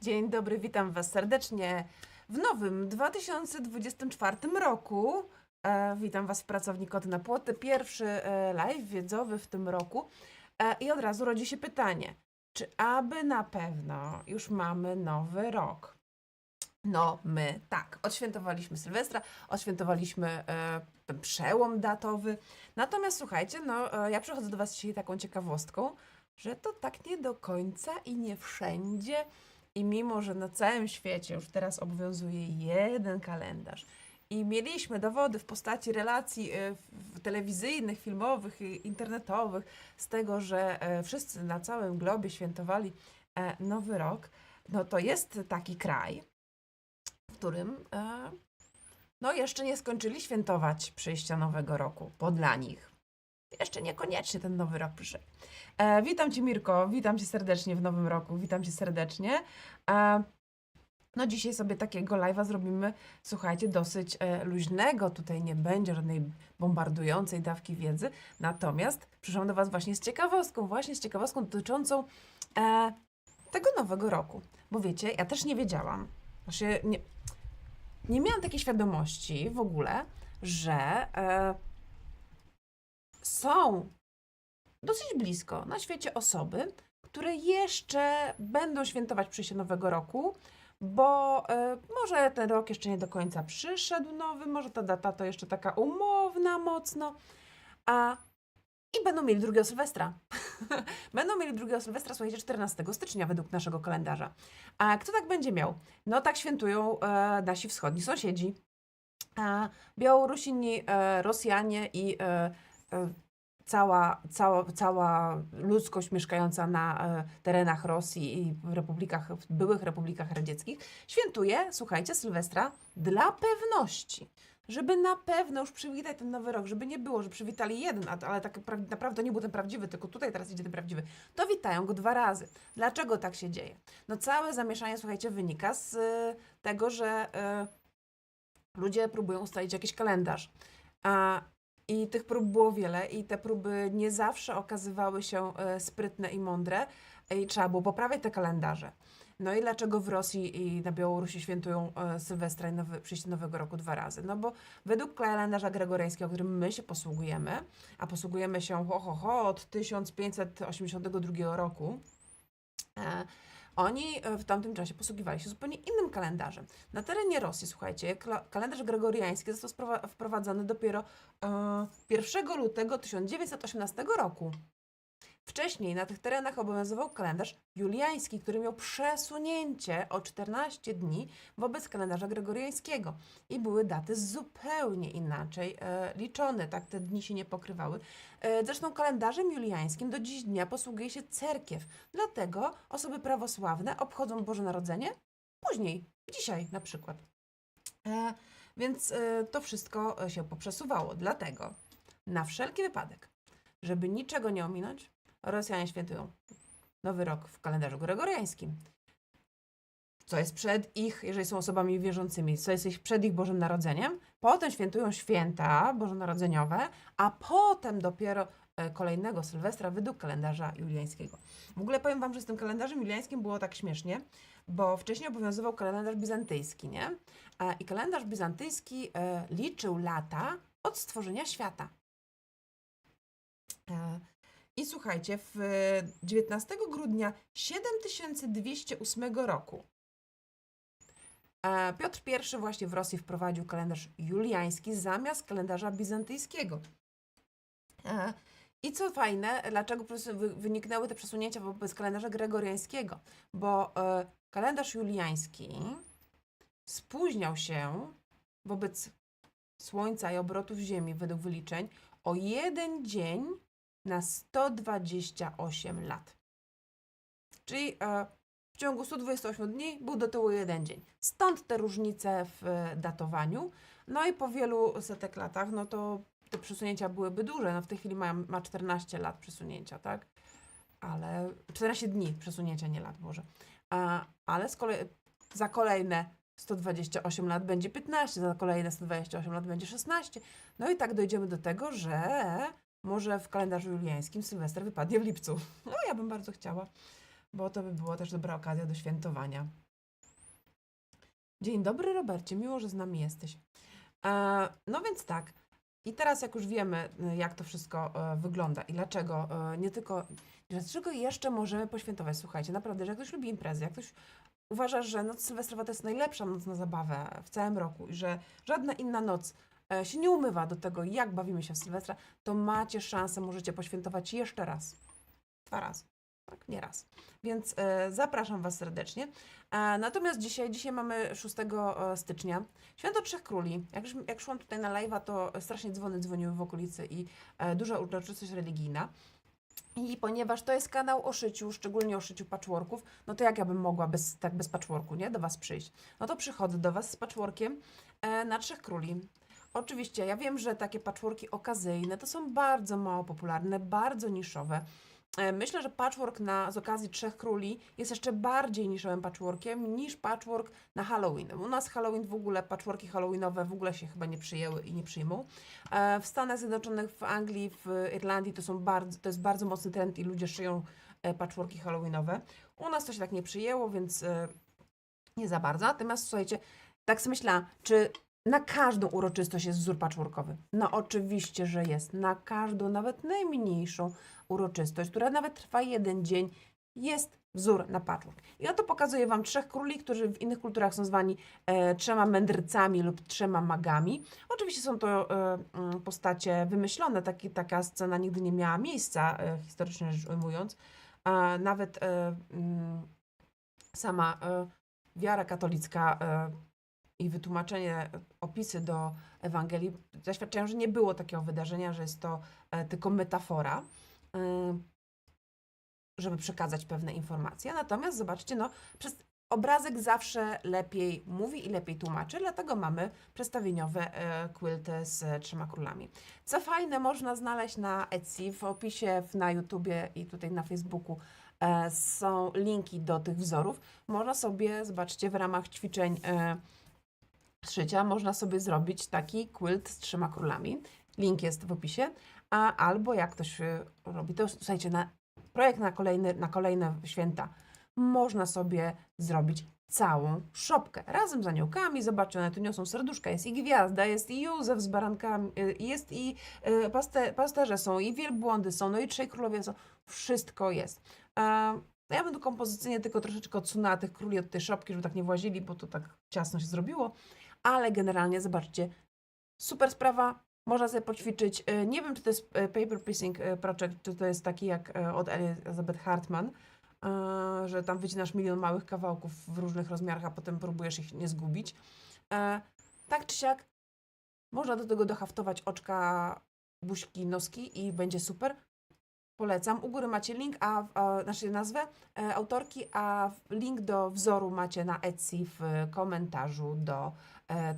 Dzień dobry, witam Was serdecznie w nowym 2024 roku. E, witam Was w Pracowni Koty na Płoty. Pierwszy e, live wiedzowy w tym roku. E, I od razu rodzi się pytanie, czy aby na pewno już mamy nowy rok? No, my tak. Odświętowaliśmy Sylwestra, odświętowaliśmy e, przełom datowy. Natomiast słuchajcie, no, e, ja przychodzę do Was dzisiaj taką ciekawostką, że to tak nie do końca i nie wszędzie. I mimo, że na całym świecie już teraz obowiązuje jeden kalendarz i mieliśmy dowody w postaci relacji e, telewizyjnych, filmowych, i internetowych z tego, że e, wszyscy na całym globie świętowali e, Nowy Rok, no to jest taki kraj, w którym e, no jeszcze nie skończyli świętować przyjścia Nowego Roku, bo dla nich jeszcze niekoniecznie ten Nowy Rok przyszedł. E, witam Cię Mirko, witam Cię serdecznie w Nowym Roku, witam Cię serdecznie. E, no dzisiaj sobie takiego live'a zrobimy, słuchajcie, dosyć e, luźnego, tutaj nie będzie żadnej bombardującej dawki wiedzy, natomiast przyszłam do Was właśnie z ciekawostką, właśnie z ciekawostką dotyczącą e, tego Nowego Roku. Bo wiecie, ja też nie wiedziałam, znaczy nie, nie miałam takiej świadomości w ogóle, że e, są dosyć blisko na świecie osoby, które jeszcze będą świętować przyjście Nowego Roku, bo e, może ten rok jeszcze nie do końca przyszedł nowy, może ta data to jeszcze taka umowna mocno, a i będą mieli drugiego Sylwestra. będą mieli drugiego Sylwestra, słuchajcie, 14 stycznia według naszego kalendarza. A kto tak będzie miał? No tak świętują e, nasi wschodni sąsiedzi. A Białorusini, e, Rosjanie i e, cała, cała, cała ludzkość mieszkająca na e, terenach Rosji i w republikach, w byłych republikach radzieckich świętuje, słuchajcie, Sylwestra dla pewności. Żeby na pewno już przywitać ten nowy rok, żeby nie było, że przywitali jeden, ale tak pra- naprawdę nie był ten prawdziwy, tylko tutaj teraz idzie ten prawdziwy, to witają go dwa razy. Dlaczego tak się dzieje? No całe zamieszanie, słuchajcie, wynika z e, tego, że e, ludzie próbują ustalić jakiś kalendarz. A, I tych prób było wiele, i te próby nie zawsze okazywały się e, sprytne i mądre, i trzeba było poprawiać te kalendarze. No i dlaczego w Rosji i na Białorusi świętują e, Sylwestra i nowy, przyjście Nowego Roku dwa razy? No bo według kalendarza gregoriańskiego, którym my się posługujemy, a posługujemy się ho, ho, ho od 1582 roku, e, oni e, w tamtym czasie posługiwali się zupełnie innym kalendarzem. Na terenie Rosji, słuchajcie, kalendarz gregoriański został wprowadzony dopiero e, 1 lutego 1918 roku. Wcześniej na tych terenach obowiązywał kalendarz juliański, który miał przesunięcie o 14 dni wobec kalendarza gregoriańskiego. I były daty zupełnie inaczej e, liczone, tak te dni się nie pokrywały. E, zresztą kalendarzem juliańskim do dziś dnia posługuje się cerkiew. Dlatego osoby prawosławne obchodzą Boże Narodzenie później, dzisiaj na przykład. E, więc e, to wszystko się poprzesuwało. Dlatego na wszelki wypadek, żeby niczego nie ominąć, Rosjanie świętują Nowy Rok w kalendarzu gregoriańskim. Co jest przed ich, jeżeli są osobami wierzącymi, co jest ich przed ich Bożym Narodzeniem. Potem świętują święta bożonarodzeniowe, a potem dopiero e, kolejnego Sylwestra według kalendarza juliańskiego. W ogóle powiem Wam, że z tym kalendarzem juliańskim było tak śmiesznie, bo wcześniej obowiązywał kalendarz bizantyjski, nie? E, I kalendarz bizantyjski e, liczył lata od stworzenia świata. E, I słuchajcie, w e, 19 grudnia 7208 roku e, Piotr I właśnie w Rosji wprowadził kalendarz juliański zamiast kalendarza bizantyjskiego. E, I co fajne, dlaczego wyniknęły te przesunięcia wobec kalendarza gregoriańskiego? Bo e, kalendarz juliański spóźniał się wobec Słońca i obrotów Ziemi według wyliczeń o jeden dzień na 128 lat. Czyli e, w ciągu 128 dni był do tyłu jeden dzień. Stąd te różnice w e, datowaniu. No i po wielu setek latach, no to te przesunięcia byłyby duże. No w tej chwili ma, ma 14 lat przesunięcia, tak? Ale 14 dni przesunięcia, nie lat, Boże. A, ale z kolei za kolejne 128 lat będzie 15, za kolejne 128 lat będzie 16. No i tak dojdziemy do tego, że może w kalendarzu juliańskim Sylwester wypadnie w lipcu. No ja bym bardzo chciała, bo to by była też dobra okazja do świętowania. Dzień dobry, Robercie, miło, że z nami jesteś. E, no więc tak. I teraz, jak już wiemy, y, jak to wszystko e, wygląda i dlaczego, e, nie tylko, dlaczego jeszcze możemy poświętować, słuchajcie, naprawdę, że jak ktoś lubi imprezy, jak ktoś uważa, że noc sylwestrowa to jest najlepsza noc na zabawę w całym roku i że żadna inna noc się nie umywa do tego, jak bawimy się w Sylwestra, to macie szansę, możecie poświętować jeszcze raz. Dwa razy. Tak, nie raz. Więc e, zapraszam Was serdecznie. E, natomiast dzisiaj, dzisiaj mamy 6 e, stycznia, Święto Trzech Króli. Jak, jak szłam tutaj na live'a, to strasznie dzwony dzwoniły w okolicy i e, duża uroczystość religijna. I ponieważ to jest kanał o szyciu, szczególnie o szyciu patchworków, no to jak ja bym mogła bez, tak bez patchworku, nie, do Was przyjść? No to przychodzę do Was z patchworkiem e, na Trzech Króli. Oczywiście, ja wiem, że takie patchworki okazyjne to są bardzo mało popularne, bardzo niszowe. E, Myślę, że patchwork na, z okazji Trzech Króli jest jeszcze bardziej niszowym patchworkiem niż patchwork na Halloween. U nas Halloween w ogóle, patchworki halloweenowe w ogóle się chyba nie przyjęły i nie przyjmą. E, W Stanach Zjednoczonych, w Anglii, w Irlandii to, są bardzo, to jest bardzo mocny trend i ludzie szyją e, patchworki halloweenowe. U nas to się tak nie przyjęło, więc nie za bardzo. Natomiast słuchajcie, tak sobie myślałam, czy na każdą uroczystość jest wzór patchworkowy? No oczywiście, że jest. Na każdą, nawet najmniejszą uroczystość, która nawet trwa jeden dzień, jest wzór na patchwork. I oto pokazuję Wam trzech króli, którzy w innych kulturach są zwani e, trzema mędrcami lub trzema magami. Oczywiście są to e, mm, postacie wymyślone, taki, taka scena nigdy nie miała miejsca, e, historycznie rzecz ujmując. A nawet e, mm, sama e, wiara katolicka e, i wytłumaczenie, opisy do Ewangelii zaświadczają, że nie było takiego wydarzenia, że jest to e, tylko metafora, e, żeby przekazać pewne informacje. Natomiast zobaczcie, no, przez obrazek zawsze lepiej mówi i lepiej tłumaczy, dlatego mamy przedstawieniowe e, quilty z e, trzema królami. Co fajne, można znaleźć na Etsy, w opisie na YouTubie i tutaj na Facebooku e, są linki do tych wzorów. Można sobie, zobaczcie, w ramach ćwiczeń e, szycia, można sobie zrobić taki quilt z trzema królami. Link jest w opisie. A, albo jak ktoś e, robi, to słuchajcie, na projekt na, kolejny, na kolejne święta można sobie zrobić całą szopkę razem z aniołkami. Zobaczcie, one tu niosą serduszka, jest i gwiazda, jest i Józef z barankami, y, jest i y, paste, pasterze są, i wielbłądy są, no i trzej królowie są. Wszystko jest. E, Ja bym kompozycyjnie tylko troszeczkę odsunęła tych króli od tej szopki, żeby tak nie włazili, bo to tak ciasno się zrobiło. Ale generalnie, zobaczcie, super sprawa. Można sobie poćwiczyć. E, Nie wiem, czy to jest e, Paper Piecing e, Project, czy to jest taki jak od Elizabeth Hartman, że tam wycinasz milion małych kawałków w różnych rozmiarach, a potem próbujesz ich nie zgubić. Tak czy siak, można do tego dohaftować oczka, buźki, noski i będzie super. Polecam. U góry macie link, a, a znaczy nazwę e, autorki, a link do wzoru macie na Etsy w komentarzu do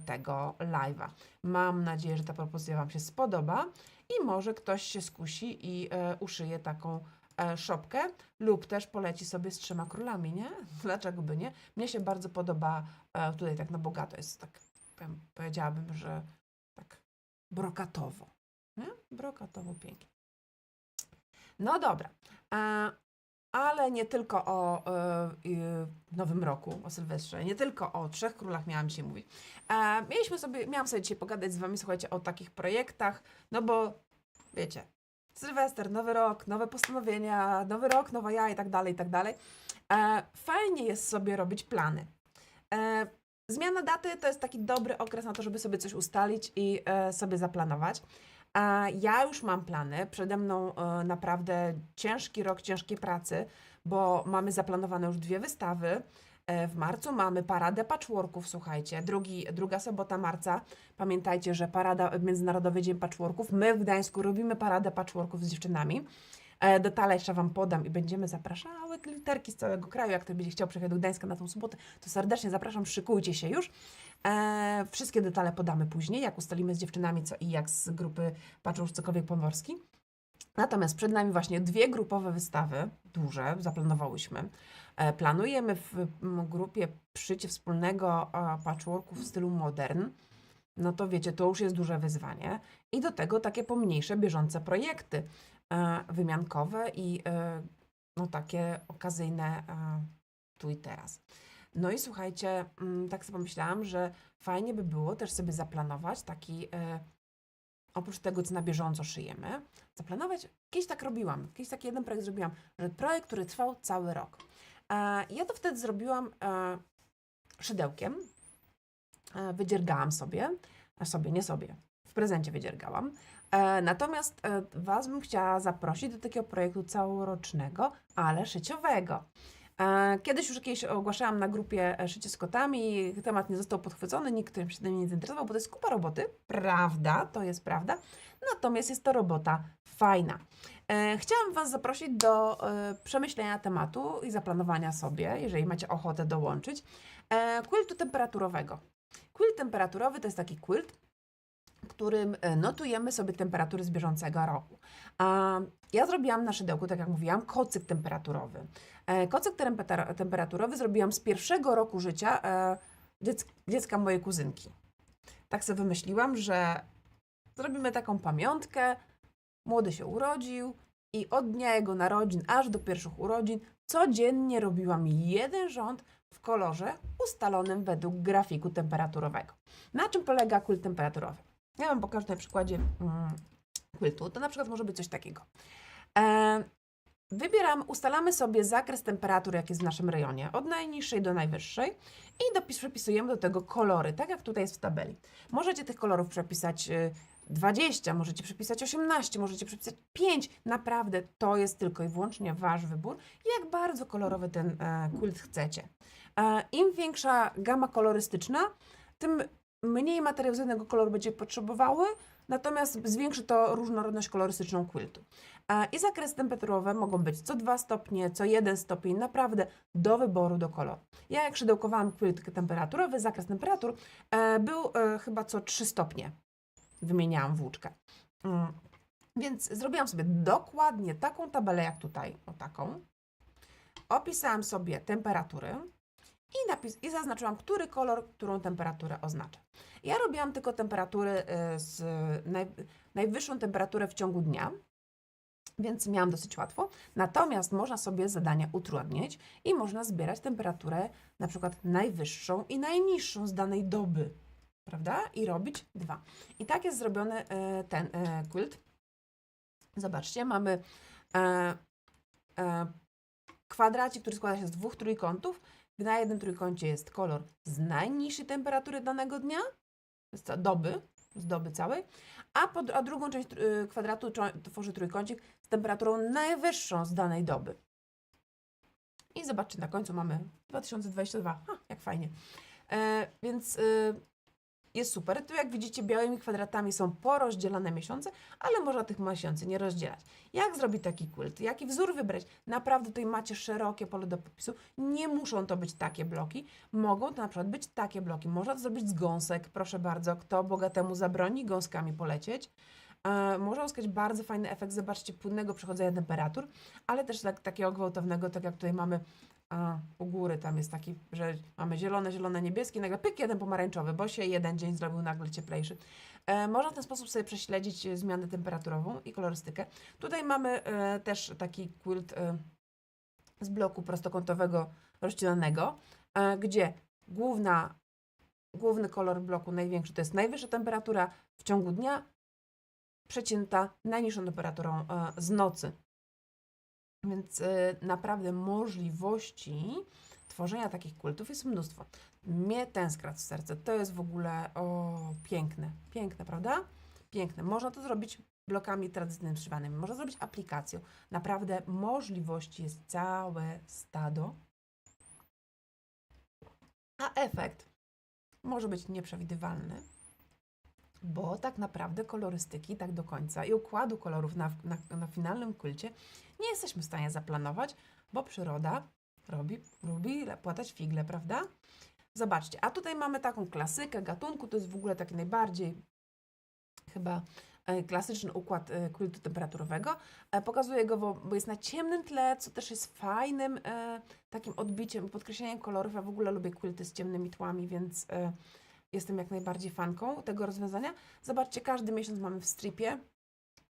tego live'a. Mam nadzieję, że ta propozycja Wam się spodoba i może ktoś się skusi i e, uszyje taką e, szopkę lub też poleci sobie z trzema królami, nie? Dlaczego by nie? Mnie się bardzo podoba e, tutaj tak na bogato jest tak, powiedziałabym, że tak brokatowo, nie? Brokatowo pięknie. No dobra, e, ale nie tylko o e, Nowym Roku, o Sylwestrze, nie tylko o Trzech Królach miałam dzisiaj mówić. E, mieliśmy sobie, miałam sobie dzisiaj pogadać z Wami, słuchajcie, o takich projektach, no bo wiecie, Sylwester, Nowy Rok, nowe postanowienia, Nowy Rok, nowa ja i tak dalej, i tak dalej. E, fajnie jest sobie robić plany. E, zmiana daty to jest taki dobry okres na to, żeby sobie coś ustalić i e, sobie zaplanować. A ja już mam plany. Przede mną e, naprawdę ciężki rok ciężkiej pracy, bo mamy zaplanowane już dwie wystawy. E, W marcu mamy paradę patchworków, słuchajcie, drugi, druga sobota marca. Pamiętajcie, że parada Międzynarodowy Dzień Patchworków. My w Gdańsku robimy paradę patchworków z dziewczynami. E, Detale jeszcze Wam podam i będziemy zapraszały literki z całego kraju. Jak ktoś będzie chciał przyjechać do Gdańska na tą sobotę, to serdecznie zapraszam, szykujcie się już. E, wszystkie detale podamy później, jak ustalimy z dziewczynami co i jak z grupy Patchwork Cokolwiek Pomorski. Natomiast przed nami właśnie dwie grupowe wystawy, duże, zaplanowałyśmy. E, Planujemy w grupie szycie wspólnego patchworku w stylu modern. No to wiecie, to już jest duże wyzwanie. I do tego takie pomniejsze, bieżące projekty wymiankowe i e, no takie okazyjne e, tu i teraz. No i słuchajcie, mm, tak sobie pomyślałam, że fajnie by było też sobie zaplanować taki, e, oprócz tego, co na bieżąco szyjemy, zaplanować, kiedyś tak robiłam, kiedyś taki jeden projekt zrobiłam, że projekt, który trwał cały rok. E, ja to wtedy zrobiłam e, szydełkiem, e, wydziergałam sobie, a sobie, nie sobie, w prezencie wydziergałam. E, natomiast e, Was bym chciała zaprosić do takiego projektu całorocznego, ale szyciowego. E, Kiedyś już jakieś ogłaszałam na grupie Szycie z kotami, temat nie został podchwycony, nikt się tym nie zainteresował, bo to jest kupa roboty, prawda, to jest prawda, natomiast jest to robota fajna. Chciałam Was zaprosić do przemyślenia tematu i zaplanowania sobie, jeżeli macie ochotę dołączyć, quiltu temperaturowego. Quilt temperaturowy to jest taki quilt, którym e, notujemy sobie temperatury z bieżącego roku. A ja zrobiłam na szydełku, tak jak mówiłam, kocyk temperaturowy. E, Kocyk tempera- temperaturowy zrobiłam z pierwszego roku życia e, dziec- dziecka mojej kuzynki. Tak sobie wymyśliłam, że zrobimy taką pamiątkę. Młody się urodził i od dnia jego narodzin aż do pierwszych urodzin codziennie robiłam jeden rząd w kolorze ustalonym według grafiku temperaturowego. Na czym polega quilt temperaturowy? Ja Wam pokażę na przykładzie mm, quiltu. To na przykład może być coś takiego. E, wybieram, ustalamy sobie zakres temperatur, jaki jest w naszym rejonie, od najniższej do najwyższej i dopis, przepisujemy do tego kolory, tak jak tutaj jest w tabeli. Możecie tych kolorów przepisać y, 20, możecie przepisać 18, możecie przepisać 5. Naprawdę to jest tylko i wyłącznie Wasz wybór, jak bardzo kolorowy ten e, quilt chcecie. E, Im większa gama kolorystyczna, tym mniej materiału koloru będzie potrzebowały, natomiast zwiększy to różnorodność kolorystyczną quiltu. I zakresy temperaturowe mogą być co 2 stopnie, co 1 stopień, naprawdę do wyboru, do koloru. Ja jak szydełkowałam quilt temperaturowy, zakres temperatur e, był e, chyba co 3 stopnie. Wymieniałam włóczkę. Mm. Więc zrobiłam sobie dokładnie taką tabelę jak tutaj, o taką. Opisałam sobie temperatury i, napis, i zaznaczyłam, który kolor, którą temperaturę oznacza. Ja robiłam tylko temperatury y, z naj, najwyższą temperaturę w ciągu dnia, więc miałam dosyć łatwo. Natomiast można sobie zadania utrudnić i można zbierać temperaturę na przykład najwyższą i najniższą z danej doby, prawda? I robić dwa. I tak jest zrobiony y, ten y, quilt. Zobaczcie, mamy e, e, kwadracik, który składa się z dwóch trójkątów. Na jednym trójkącie jest kolor z najniższej temperatury danego dnia, z doby, z doby całej, a, pod, a drugą część y, kwadratu tworzy trójkącik z temperaturą najwyższą z danej doby. I zobaczcie, na końcu mamy 2022. Ha, jak fajnie. E, więc y, jest super. Tu jak widzicie, białymi kwadratami są porozdzielane miesiące, ale można tych miesięcy nie rozdzielać. Jak zrobić taki quilt? Jaki wzór wybrać? Naprawdę tutaj macie szerokie pole do popisu. Nie muszą to być takie bloki. Mogą to na przykład być takie bloki. Można to zrobić z gąsek. Proszę bardzo, kto bogatemu zabroni gąskami polecieć. E, można uzyskać bardzo fajny efekt, zobaczcie, płynnego przechodzenia temperatur, ale też tak, takiego gwałtownego, tak jak tutaj mamy a, u góry, tam jest taki, że mamy zielone, zielone, niebieskie, nagle pyk, jeden pomarańczowy, bo się jeden dzień zrobił nagle cieplejszy. E, można w ten sposób sobie prześledzić zmianę temperaturową i kolorystykę. Tutaj mamy e, też taki quilt e, z bloku prostokątowego rozcielanego, e, gdzie główna, główny kolor bloku największy to jest najwyższa temperatura w ciągu dnia, przecięta najniższą temperaturą e, z nocy. Więc e, naprawdę możliwości tworzenia takich kultów jest mnóstwo. Mnie ten skradł w serce. To jest w ogóle o, piękne. Piękne, prawda? Piękne. Można to zrobić blokami tradycyjnymi szywanymi. Można zrobić aplikacją. Naprawdę możliwości jest całe stado. A efekt może być nieprzewidywalny, bo tak naprawdę kolorystyki tak do końca i układu kolorów na, na, na finalnym kulcie nie jesteśmy w stanie zaplanować, bo przyroda robi, lubi płatać figle, prawda? Zobaczcie, a tutaj mamy taką klasykę gatunku, to jest w ogóle taki najbardziej chyba e, klasyczny układ e, quiltu temperaturowego. E, Pokazuję go, bo, jest na ciemnym tle, co też jest fajnym takim odbiciem, podkreśleniem kolorów. Ja w ogóle lubię quilty z ciemnymi tłami, więc jestem jak najbardziej fanką tego rozwiązania. Zobaczcie, każdy miesiąc mamy w stripie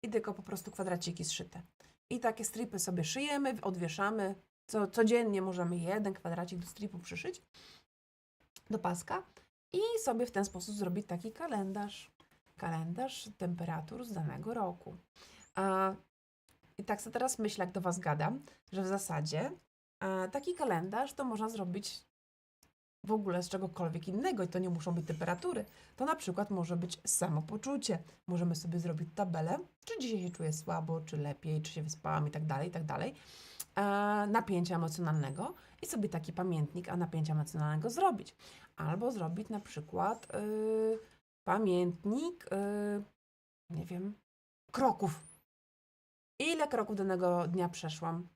i tylko po prostu kwadraciki zszyte. I takie stripy sobie szyjemy, odwieszamy, co, codziennie możemy jeden kwadracik do stripu przyszyć do paska i sobie w ten sposób zrobić taki kalendarz. Kalendarz temperatur z danego roku. A, I tak sobie teraz myślę, jak do Was gadam, że w zasadzie a, taki kalendarz to można zrobić w ogóle z czegokolwiek innego i to nie muszą być temperatury. To na przykład może być samopoczucie. Możemy sobie zrobić tabelę, czy dzisiaj się czuję słabo, czy lepiej, czy się wyspałam i tak dalej, i tak dalej. E, napięcia emocjonalnego i sobie taki pamiętnik a napięcia emocjonalnego zrobić. Albo zrobić na przykład y, pamiętnik, y, nie wiem, kroków. Ile kroków danego dnia przeszłam?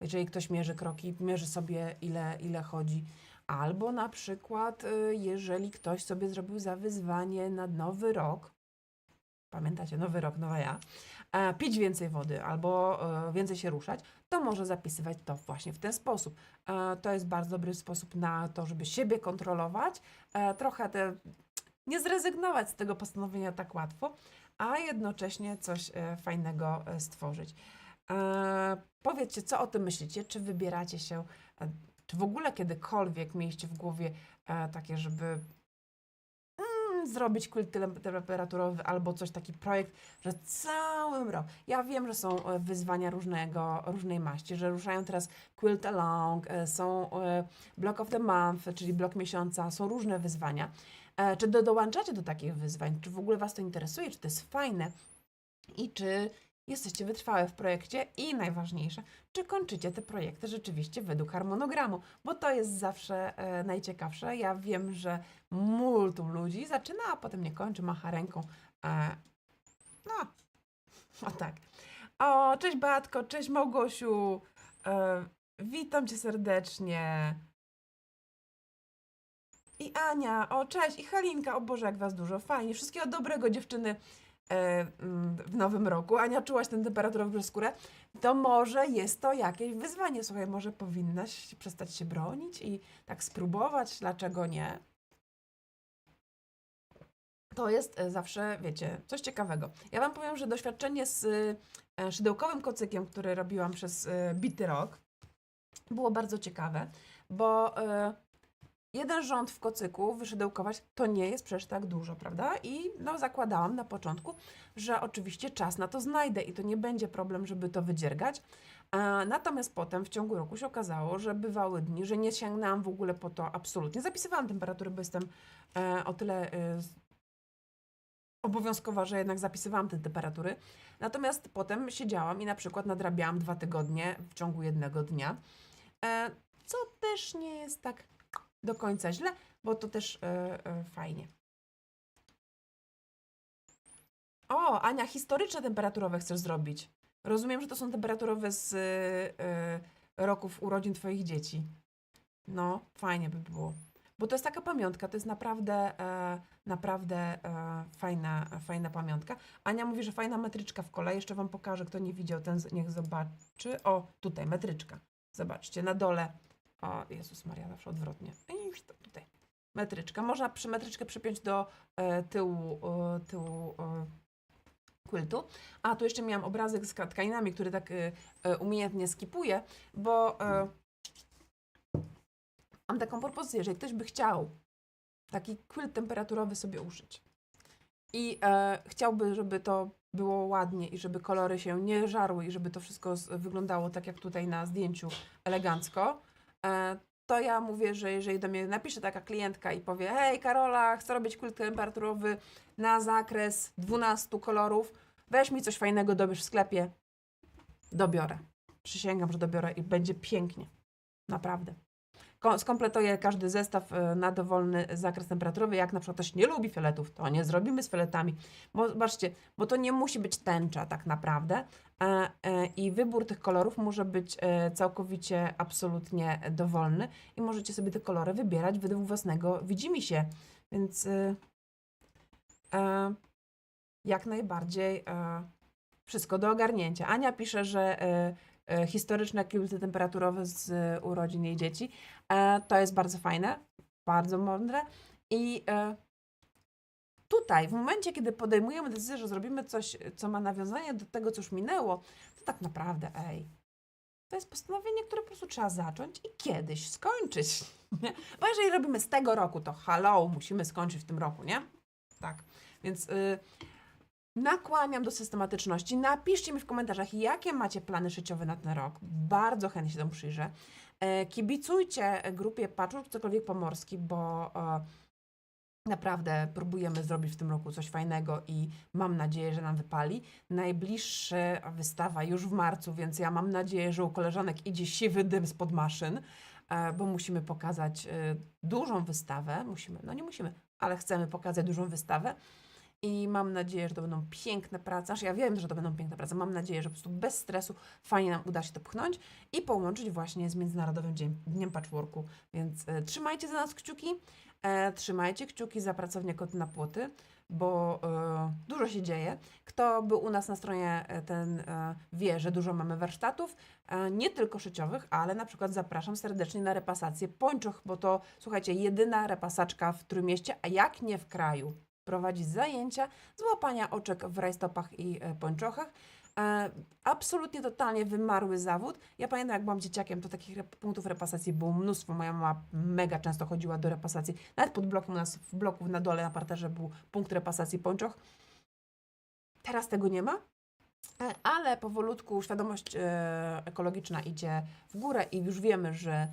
Jeżeli ktoś mierzy kroki, mierzy sobie ile, ile chodzi. Albo na przykład, y, jeżeli ktoś sobie zrobił za wyzwanie na nowy rok, pamiętacie, nowy rok, nowa ja, e, pić więcej wody albo e, więcej się ruszać, to może zapisywać to właśnie w ten sposób. E, to jest bardzo dobry sposób na to, żeby siebie kontrolować, trochę te, nie zrezygnować z tego postanowienia tak łatwo, a jednocześnie coś fajnego stworzyć. Powiedzcie, co o tym myślicie? Czy wybieracie się, czy w ogóle kiedykolwiek mieliście w głowie e, takie, żeby mm, zrobić quilt temperaturowy albo coś, taki projekt, że całym rok. Ja wiem, że są e, wyzwania różnego, różnej maści, że ruszają teraz quilt along, e, są e, block of the month, czyli blok miesiąca, są różne wyzwania. E, Czy do, dołączacie do takich wyzwań? Czy w ogóle Was to interesuje? Czy to jest fajne? I czy jesteście wytrwałe w projekcie? I najważniejsze, czy kończycie te projekty rzeczywiście według harmonogramu? Bo to jest zawsze e, najciekawsze. Ja wiem, że multum ludzi zaczyna, a potem nie kończy, macha ręką. E, no, o tak. O, cześć Batko, cześć Małgosiu. E, witam Cię serdecznie. I Ania, o cześć, i Halinka, o Boże, jak Was dużo, fajnie. Wszystkiego dobrego dziewczyny w nowym roku. Ania, czułaś tę temperaturę w skórę? To może jest to jakieś wyzwanie. Słuchaj, może powinnaś przestać się bronić i tak spróbować, dlaczego nie? To jest e, zawsze, wiecie, coś ciekawego. Ja Wam powiem, że doświadczenie z e, szydełkowym kocykiem, który robiłam przez e, bity rok, było bardzo ciekawe, bo e, jeden rząd w kocyku wyszydełkować to nie jest przecież tak dużo, prawda? I no zakładałam na początku, że oczywiście czas na to znajdę i to nie będzie problem, żeby to wydziergać. Natomiast potem w ciągu roku się okazało, że bywały dni, że nie sięgnęłam w ogóle po to absolutnie. Zapisywałam temperatury, bo jestem e, o tyle e, obowiązkowa, że jednak zapisywałam te temperatury. Natomiast potem siedziałam i na przykład nadrabiałam dwa tygodnie w ciągu jednego dnia, e, co też nie jest tak do końca źle, bo to też e, e, fajnie. O, Ania, historyczne temperaturowe chcesz zrobić. Rozumiem, że to są temperaturowe z e, roków urodzin Twoich dzieci. No, fajnie by było. Bo to jest taka pamiątka, to jest naprawdę, e, naprawdę e, fajna, fajna pamiątka. Ania mówi, że fajna metryczka w kole. Jeszcze Wam pokażę, kto nie widział, ten niech zobaczy. O, tutaj metryczka. Zobaczcie, na dole. O, Jezus Maria, zawsze odwrotnie. I już to tutaj. Metryczka. Można przy metryczkę przypiąć do e, tyłu, e, tyłu e, quiltu. A tu jeszcze miałam obrazek z tkaninami, który tak e, e, umiejętnie skipuje, bo e, mam taką propozycję, jeżeli ktoś by chciał taki quilt temperaturowy sobie uszyć i e, chciałby, żeby to było ładnie i żeby kolory się nie żarły i żeby to wszystko z, wyglądało tak jak tutaj na zdjęciu elegancko, to ja mówię, że jeżeli do mnie napisze taka klientka i powie hej Karola, chcę robić quilt temperaturowy na zakres 12 kolorów, weź mi coś fajnego, dobierz w sklepie, dobiorę. Przysięgam, że dobiorę i będzie pięknie. Naprawdę. Ko- Skompletuję każdy zestaw e, na dowolny zakres temperaturowy. Jak na przykład ktoś nie lubi fioletów, to nie zrobimy z fioletami. Bo zobaczcie, bo to nie musi być tęcza tak naprawdę. E, e, I wybór tych kolorów może być całkowicie, absolutnie dowolny. I możecie sobie te kolory wybierać według własnego widzimisię. Więc jak najbardziej wszystko do ogarnięcia. Ania pisze, że historyczne kilty temperaturowe z e, urodzin jej dzieci. E, to jest bardzo fajne, bardzo mądre. I e, tutaj, w momencie, kiedy podejmujemy decyzję, że zrobimy coś, co ma nawiązanie do tego, co już minęło, to tak naprawdę, ej, to jest postanowienie, które po prostu trzeba zacząć i kiedyś skończyć. Bo jeżeli robimy z tego roku, to hello, musimy skończyć w tym roku, nie? Tak. Więc y, nakłaniam do systematyczności. Napiszcie mi w komentarzach, jakie macie plany życiowe na ten rok. Bardzo chętnie się temu przyjrzę. E, kibicujcie grupie Patchwork Cokolwiek Pomorski, bo e, naprawdę próbujemy zrobić w tym roku coś fajnego i mam nadzieję, że nam wypali. Najbliższa wystawa już w marcu, więc ja mam nadzieję, że u koleżanek idzie siwy dym spod maszyn, e, bo musimy pokazać dużą wystawę. Musimy, no nie musimy, ale chcemy pokazać dużą wystawę. I mam nadzieję, że to będą piękne prace. Aż ja wiem, że to będą piękne prace. Mam nadzieję, że po prostu bez stresu fajnie nam uda się to pchnąć i połączyć właśnie z Międzynarodowym Dzień, Dniem Patchworku. Więc e, trzymajcie za nas kciuki. E, trzymajcie kciuki za pracownię Koty na Płoty, bo e, dużo się dzieje. Kto był u nas na stronie, e, ten e, wie, że dużo mamy warsztatów, nie tylko szyciowych, ale na przykład zapraszam serdecznie na repasację pończoch, bo to, słuchajcie, jedyna repasaczka w Trójmieście, a jak nie w kraju prowadzi zajęcia z łapania oczek w rajstopach i e, pończochach. E, absolutnie, totalnie wymarły zawód. Ja pamiętam, jak byłam dzieciakiem, to takich punktów repasacji było mnóstwo. Moja mama mega często chodziła do repasacji. Nawet pod blokiem u nas, w bloku na dole, na parterze był punkt repasacji pończoch. Teraz tego nie ma, e, ale powolutku świadomość ekologiczna idzie w górę i już wiemy, że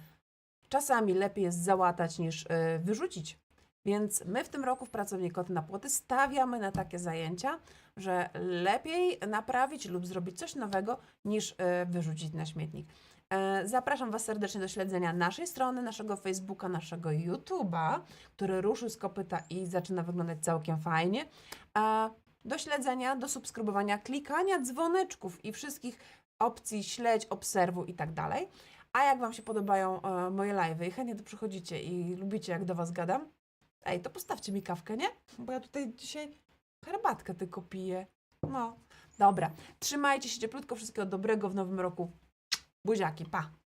czasami lepiej jest załatać niż wyrzucić. Więc my w tym roku w Pracowni Koty na Płoty stawiamy na takie zajęcia, że lepiej naprawić lub zrobić coś nowego niż e, wyrzucić na śmietnik. E, Zapraszam Was serdecznie do śledzenia naszej strony, naszego Facebooka, naszego YouTube'a, który ruszył z kopyta i zaczyna wyglądać całkiem fajnie. A do śledzenia, do subskrybowania, klikania dzwoneczków i wszystkich opcji śledź, obserwuj i tak dalej. A jak Wam się podobają e, moje live'y i chętnie tu przychodzicie i lubicie jak do Was gadam, ej, to postawcie mi kawkę, nie? Bo ja tutaj dzisiaj herbatkę tylko piję. No, dobra. Trzymajcie się cieplutko, wszystkiego dobrego w nowym roku. Buziaki, pa!